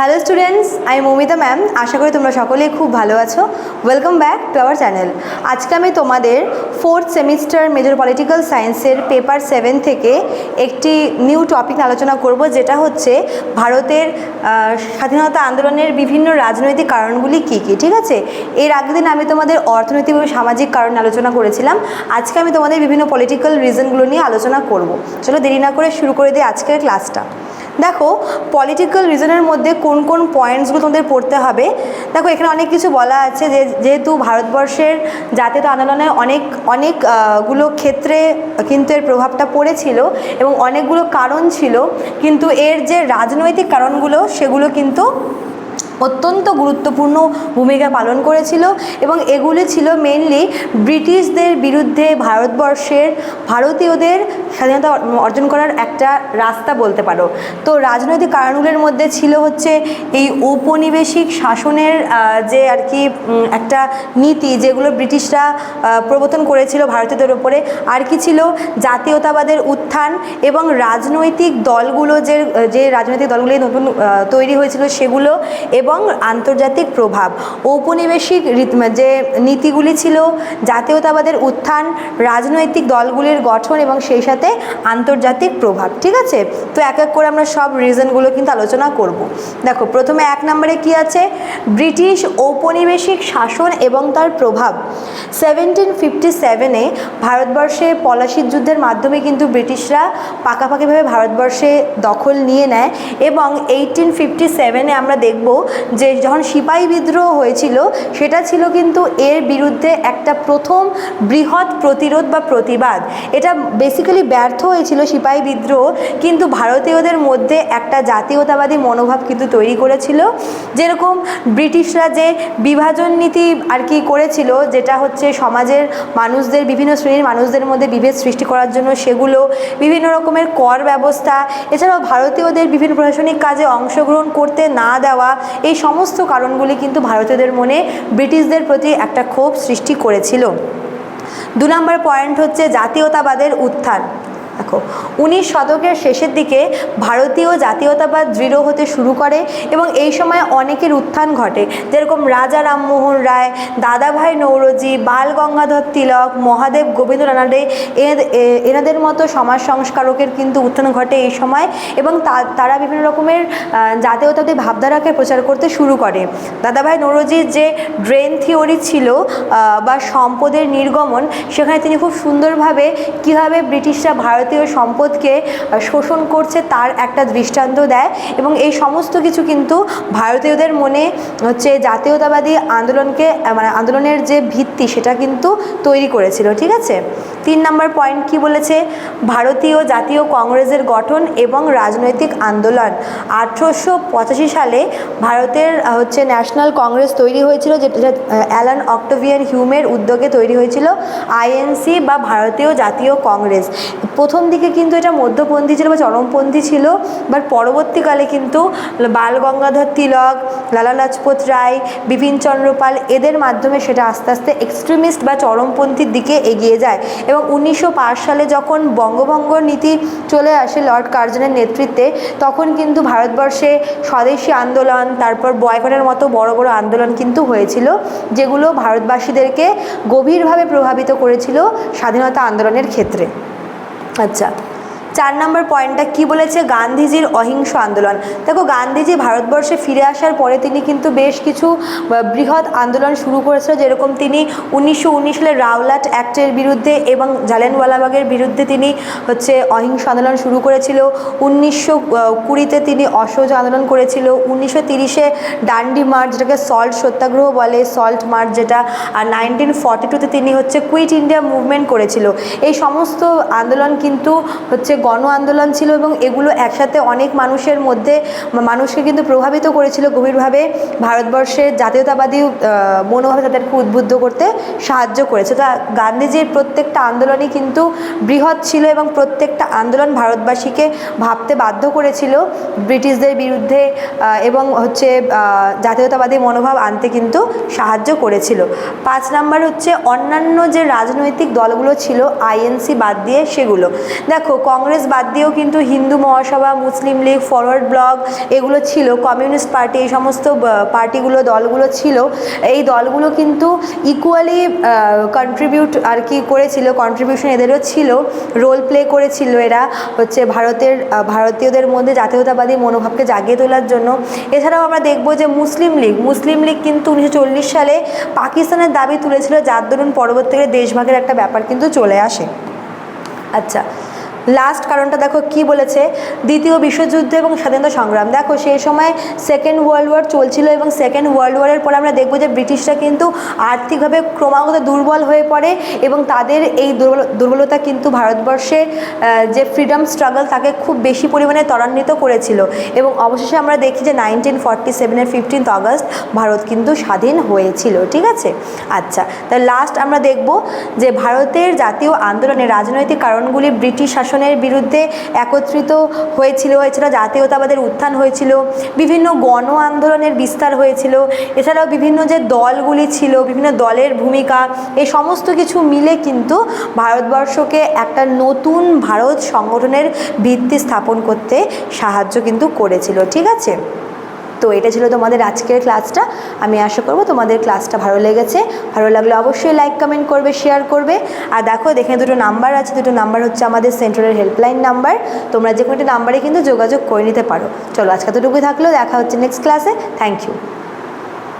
Hello students আমি Moumita ma'am আশা করি তোমরা সকলেই খুব ভালো আছো। Welcome back to our channel আজকে আমি তোমাদের ফোর্থ সেমিস্টার মেজর পলিটিক্যাল সায়েন্সের পেপার সেভেন থেকে একটি নিউ টপিক আলোচনা করব, যেটা হচ্ছে ভারতের স্বাধীনতা আন্দোলনের বিভিন্ন রাজনৈতিক কারণগুলি কী কী, ঠিক আছে? এর আগের দিন আমি তোমাদের অর্থনৈতিক এবং সামাজিক কারণ আলোচনা করেছিলাম। আজকে আমি তোমাদের বিভিন্ন পলিটিক্যাল রিজনগুলো নিয়ে আলোচনা করব। চলো দেরি না করে শুরু করে দিই আজকের ক্লাসটা দেখো পলিটিক্যাল রিজনের মধ্যে কোন কোন পয়েন্টসগুলো তোমাদের পড়তে হবে। দেখো, এখানে অনেক কিছু বলা আছে যে, যেহেতু ভারতবর্ষের জাতীয় আন্দোলনে অনেক অনেকগুলো ক্ষেত্রে কিন্তু এর প্রভাবটা পড়েছিল এবং অনেকগুলো কারণ ছিল, কিন্তু এর যে রাজনৈতিক কারণগুলো, সেগুলো কিন্তু অত্যন্ত গুরুত্বপূর্ণ ভূমিকা পালন করেছিল এবং এগুলি ছিল মেনলি ব্রিটিশদের বিরুদ্ধে ভারতবর্ষের ভারতীয়দের স্বাধীনতা অর্জন করার একটা রাস্তা বলতে পারো। তো রাজনৈতিক কারণগুলোর মধ্যে ছিল হচ্ছে এই ঔপনিবেশিক শাসনের যে আর কি একটা নীতি যেগুলো ব্রিটিশরা প্রবর্তন করেছিল ভারতীয়দের ওপরে আর কি ছিল? জাতীয়তাবাদের উত্থান এবং রাজনৈতিক দলগুলো যে যে রাজনৈতিক দলগুলি নতুন তৈরি হয়েছিল সেগুলো এবং আন্তর্জাতিক প্রভাব। ঔপনিবেশিক যে নীতিগুলি ছিল, জাতীয়তাবাদের উত্থান, রাজনৈতিক দলগুলির গঠন এবং সেই সাথে আন্তর্জাতিক প্রভাব, ঠিক আছে? তো এক এক করে আমরা সব রিজনগুলো কিন্তু আলোচনা করব। দেখো, প্রথমে এক নম্বরে কি আছে? ব্রিটিশ ঔপনিবেশিক শাসন এবং তার প্রভাব। সেভেন্টিন ফিফটি সেভেনে ভারতবর্ষে পলাশির যুদ্ধের মাধ্যমে কিন্তু ব্রিটিশরা পাকাপাকিভাবে ভারতবর্ষে দখল নিয়ে নেয় এবং এইটিন ফিফটি সেভেনে আমরা দেখব যে যখন সিপাহী বিদ্রোহ হয়েছিল, সেটা ছিল কিন্তু এর বিরুদ্ধে একটা প্রথম বৃহৎ প্রতিরোধ বা প্রতিবাদ। এটা বেসিক্যালি ব্যর্থ হয়েছিল সিপাহী বিদ্রোহ, কিন্তু ভারতীয়দের মধ্যে একটা জাতীয়তাবাদী মনোভাব কিন্তু তৈরি করেছিল। যেরকম ব্রিটিশরা যে বিভাজন নীতি আর কি করেছিল, যেটা হচ্ছে সমাজের মানুষদের, বিভিন্ন শ্রেণির মানুষদের মধ্যে বিভেদ সৃষ্টি করার জন্য সেগুলো বিভিন্ন রকমের কর ব্যবস্থা, এছাড়াও ভারতীয়দের বিভিন্ন প্রশাসনিক কাজে অংশগ্রহণ করতে না দেওয়া এই সমস্ত কারণগুলি কিন্তু ভারতীয়দের মনে ব্রিটিশদের প্রতি একটা ক্ষোভ সৃষ্টি করেছিল। দু নম্বর পয়েন্ট হচ্ছে জাতীয়তাবাদের উত্থান। দেখো। উনিশ শতকের শেষের দিকে ভারতীয় জাতীয়তাবাদ দৃঢ় হতে শুরু করে এবং এই সময় অনেকের উত্থান ঘটে। যেরকম রাজা রামমোহন রায়, দাদাভাই নৌরজি, বাল গঙ্গাধর তিলক, মহাদেব গোবিন্দ রানাডে এনাদের মতো সমাজ সংস্কারকের কিন্তু উত্থান ঘটে এই সময় এবং তারা বিভিন্ন রকমের জাতীয়তাবাদী ভাবধারাকে প্রচার করতে শুরু করে। দাদাভাই নৌরজির যে ড্রেন থিওরি ছিল বা সম্পদের নির্গমন, সেখানে তিনি খুব সুন্দরভাবে কীভাবে ব্রিটিশরা ভারতীয় সম্পদকে শোষণ করছে তার একটা দৃষ্টান্ত দেয় এবং এই সমস্ত কিছু কিন্তু ভারতীয়দের মনে হচ্ছে জাতীয়তাবাদী আন্দোলনকে মানে আন্দোলনের যে ভিত্তি সেটা কিন্তু তৈরি করেছিল, ঠিক আছে? তিন নম্বর পয়েন্ট কি বলেছে? ভারতীয় জাতীয় কংগ্রেসের গঠন এবং রাজনৈতিক আন্দোলন। আঠেরোশো পঁচাশি সালে ভারতের হচ্ছে ন্যাশনাল কংগ্রেস তৈরি হয়েছিল, যেটা অ্যালান অক্টোভিয়ান হিউমের উদ্যোগে তৈরি হয়েছিল, আইএনসি বা ভারতীয় জাতীয় কংগ্রেস। প্রথম দিকে কিন্তু এটা মধ্যপন্থী ছিল বা চরমপন্থী ছিল বাট পরবর্তীকালে কিন্তু বাল গঙ্গাধর তিলক, লালা লাজপত রায়, বিপিন চন্দ্র পাল এদের মাধ্যমে সেটা আস্তে আস্তে এক্সট্রিমিস্ট বা চরমপন্থীর দিকে এগিয়ে যায়। এবং উনিশশো পাঁচ সালে যখন বঙ্গভঙ্গ নীতি চলে আসে লর্ড কার্জনের নেতৃত্বে, তখন কিন্তু ভারতবর্ষে স্বদেশী আন্দোলন, তারপর বয়কটের মতো বড় বড় আন্দোলন কিন্তু হয়েছিল, যেগুলো ভারতবাসীদেরকে গভীরভাবে প্রভাবিত করেছিল স্বাধীনতা আন্দোলনের ক্ষেত্রে। আচ্ছা চার নম্বর পয়েন্টটা কি বলেছে? গান্ধীজির অহিংস আন্দোলন। দেখো, গান্ধীজি ভারতবর্ষে ফিরে আসার পরে তিনি কিন্তু বেশ কিছু বৃহৎ আন্দোলন শুরু করেছিল, যেরকম তিনি উনিশশো উনিশ সালে রাওলাট অ্যাক্টের বিরুদ্ধে এবং জালিয়ানওয়ালাবাগের বিরুদ্ধে তিনি হচ্ছে অহিংস আন্দোলন শুরু করেছিল। উনিশশো কুড়িতে তিনি অসহযোগ আন্দোলন করেছিল। উনিশশো তিরিশে ডান্ডি মার্চ, যেটাকে সল্ট সত্যাগ্রহ বলে, সল্ট মার্চ যেটা, আর নাইনটিন ফর্টি টুতে তিনি হচ্ছে কুইট ইন্ডিয়া মুভমেন্ট করেছিল। এই সমস্ত আন্দোলন কিন্তু হচ্ছে গণ আন্দোলন ছিল এবং এগুলো একসাথে অনেক মানুষের মধ্যে, মানুষকে কিন্তু প্রভাবিত করেছিল গভীরভাবে। ভারতবর্ষের জাতীয়তাবাদী মনোভাবে তাদেরকে উদ্বুদ্ধ করতে সাহায্য করেছে। তা গান্ধীজির প্রত্যেকটা আন্দোলনই কিন্তু বৃহৎ ছিল এবং প্রত্যেকটা আন্দোলন ভারতবাসীকে ভাবতে বাধ্য করেছিল। ব্রিটিশদের বিরুদ্ধে এবং হচ্ছে জাতীয়তাবাদী মনোভাব আনতে কিন্তু সাহায্য করেছিল। পাঁচ নাম্বার হচ্ছে, অন্যান্য যে রাজনৈতিক দলগুলো ছিল, আইএনসি বাদ দিয়ে সেগুলো। দেখো, কংগ্রেস কংগ্রেস বাদ দিয়েও কিন্তু হিন্দু মহাসভা, মুসলিম লীগ ফরওয়ার্ড ব্লক এগুলো ছিল, কমিউনিস্ট পার্টি এই সমস্ত পার্টিগুলো, দলগুলো ছিল। এই দলগুলো কিন্তু ইকুয়ালি কন্ট্রিবিউট আর কি করেছিল কন্ট্রিবিউশন এদেরও ছিল রোল প্লে করেছিল এরা হচ্ছে ভারতের ভারতীয়দের মধ্যে জাতীয়তাবাদী মনোভাবকে জাগিয়ে তোলার জন্য। এছাড়াও আমরা দেখব যে মুসলিম লীগ মুসলিম লীগ কিন্তু উনিশশো চল্লিশ সালে পাকিস্তানের দাবি তুলেছিল যার দরুন পরবর্তীকালে দেশভাগের একটা ব্যাপার কিন্তু চলে আসে। আচ্ছা লাস্ট কারণটা দেখো কি বলেছে? দ্বিতীয় বিশ্বযুদ্ধ এবং স্বাধীনতা সংগ্রাম। দেখো সেই সময় সেকেন্ড ওয়ার্ল্ড ওয়ার চলছিল এবং সেকেন্ড ওয়ার্ল্ড ওয়ারের পরে আমরা দেখব যে ব্রিটিশরা কিন্তু আর্থিকভাবে ক্রমাগত দুর্বল হয়ে পড়ে এবং তাদের এই দুর্বল দুর্বলতা কিন্তু ভারতবর্ষের যে ফ্রিডম স্ট্রাগল তাকে খুব বেশি পরিমাণে ত্বরান্বিত করেছিল। এবং অবশেষে আমরা দেখি যে নাইনটিন ফর্টি সেভেনের ফিফটিন্থ আগস্ট ভারত কিন্তু স্বাধীন হয়েছিল। ঠিক আছে? আচ্ছা তা লাস্ট আমরা দেখব যে ভারতের জাতীয় আন্দোলনের রাজনৈতিক কারণগুলি ব্রিটিশ শাসনের বিরুদ্ধে একত্রিত হয়েছিল, এছাড়া জাতীয়তাবাদের উত্থান হয়েছিল, বিভিন্ন গণ আন্দোলনের বিস্তার হয়েছিল, এছাড়াও বিভিন্ন যে দলগুলি ছিল, বিভিন্ন দলের ভূমিকা, এই সমস্ত কিছু মিলে কিন্তু ভারতবর্ষকে একটা নতুন ভারত সংগঠনের ভিত্তি স্থাপন করতে সাহায্য কিন্তু করেছিল, ঠিক আছে? তো এটা ছিল তোমাদের আজকের ক্লাসটা আমি আশা করব তোমাদের ক্লাসটা ভালো লেগেছে। ভালো লাগলে অবশ্যই লাইক কমেন্ট করবে শেয়ার করবে। আর দেখো, দেখে দুটো নাম্বার আছে। দুটো নাম্বার হচ্ছে আমাদের সেন্ট্রালের হেল্পলাইন নাম্বার তোমরা যে কোনো একটা নাম্বারে কিন্তু যোগাযোগ করে নিতে পারো। চলো, আজকে তোটুকুই থাকলেও দেখা হচ্ছে নেক্সট ক্লাসে থ্যাংক ইউ